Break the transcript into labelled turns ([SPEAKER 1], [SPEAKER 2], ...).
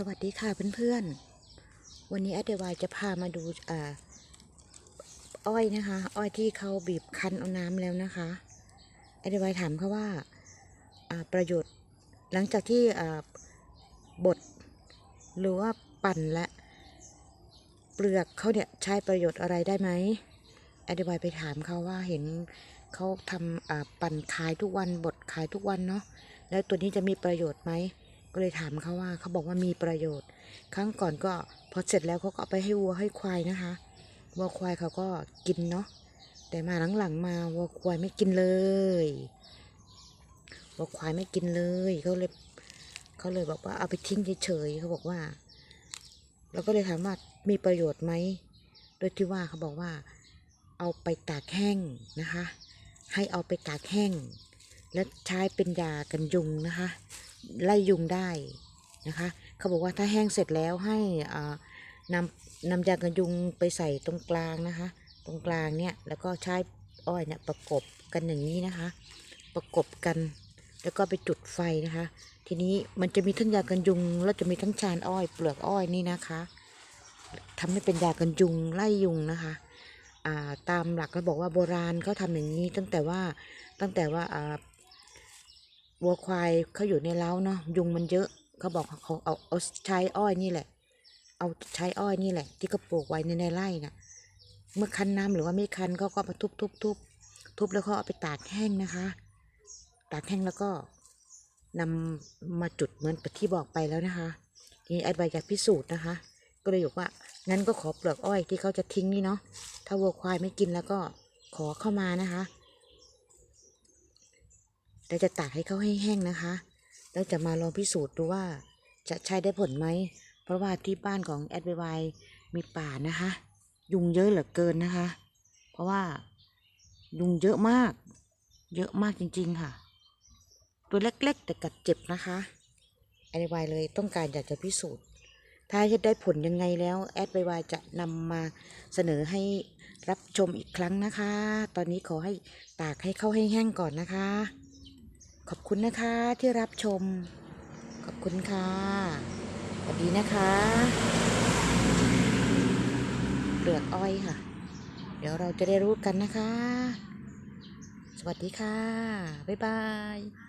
[SPEAKER 1] สวัสดีค่ะเพื่อนๆ วันนี้แอดเดวายจะพามาดูอ่าอ้อยนะคะ อ้อยที่เขาบีบคั้นเอาน้ำแล้วนะคะแอดเดวายถามเขาว่าประโยชน์หลังจากที่บดหรือว่าปั่นและเปลือกเขาเนี่ยใช้ประโยชน์อะไรได้ไหมแอดเดวายไปถามเขาว่าเห็นเขาทำปั่นขายทุกวันบดขายทุกวันเนาะแล้วตัวนี้จะมีประโยชน์ไหม ก็เลยถามเขาว่าเขาบอกว่ามีประโยชน์ ครั้งก่อนก็พอเสร็จแล้วเขาก็ไปให้วัวให้ควายนะคะวัวควายเขาก็กินเนาะแต่มาหลังๆมาวัวควายไม่กินเลยวัวควายไม่กินเลยเขาเลยเขาเลยบอกว่าเอาไปทิ้งเฉยๆเขาบอกว่าเราก็เลยถามว่ามีประโยชน์ไหมโดยที่ว่าเขาบอกว่า เอาไปตากแห้งนะคะ ให้เอาไปตากแห้ง และใช้เป็นยากันยุงนะคะ ไล่ยุงได้นะคะเขาบอกว่าถ้าแห้งเสร็จแล้วให้นำนำยากันยุงไปใส่ตรงกลางนะคะ ตรงกลางเนี่ยแล้วก็ใช้อ้อยเนี่ยประกบกันอย่างนี้นะคะ ประกบกันแล้วก็ไปจุดไฟนะคะ ทีนี้มันจะมีทั้งยากันยุง แล้วจะมีทั้งชานอ้อย เปลือกอ้อยนี่นะคะทำให้เป็นยากันยุงไล่ยุงนะคะาตามหลักก็บอกว่าโบราณเขาทำอย่างนี้ตั้งแต่ว่าตั้งแต่ว่า วัวควายเขาอยู่ในเล้าเนาะยุงมันเยอะเขาบอกเขาเอาเอาใช้อ้อยนี่แหละ เอาใช้อ้อยนี่แหละ ที่เขาปลูกไว้ในในไร่น่ะ เมื่อคั้นน้ำหรือว่าไม่คั้นเขาก็มาทุบทุบทุบทุบแล้วเขาเอาไปตากแห้งนะคะ ตากแห้งแล้วก็นำมาจุดเหมือนที่บอกไปแล้วนะคะนี้ไอ้ใบอยากพิสูจน์นะคะ ก็เลยบอกว่างั้นก็ขอเปลือกอ้อยที่เขาจะทิ้งนี่เนาะถ้าวัวควายไม่กินแล้วก็ขอเข้ามานะคะ เราจะตากให้เขาให้แห้งนะคะ แล้วจะมาลองพิสูจน์ดูว่าจะใช้ได้ผลไหม เพราะว่าที่บ้านของแอดไวมีป่านะคะ ยุงเยอะเหลือเกินนะคะ เพราะว่ายุงเยอะมาก เยอะมากจริง ๆ ค่ะ ตัวเล็ก ๆ แต่กัดเจ็บนะคะแอดไวเลยต้องการอยากจะพิสูจน์ ถ้าจะได้ผลยังไงแล้วแอดไวจะนำมาเสนอให้รับชมอีกครั้งนะคะ ตอนนี้ขอให้ตากให้เข้าให้แห้งก่อนนะคะ ขอบคุณนะคะที่รับชม ขอบคุณค่ะสวัสดีนะคะเปลือกอ้อยค่ะ เดี๋ยวเราจะได้รู้กันนะคะ สวัสดีค่ะ บ๊ายบาย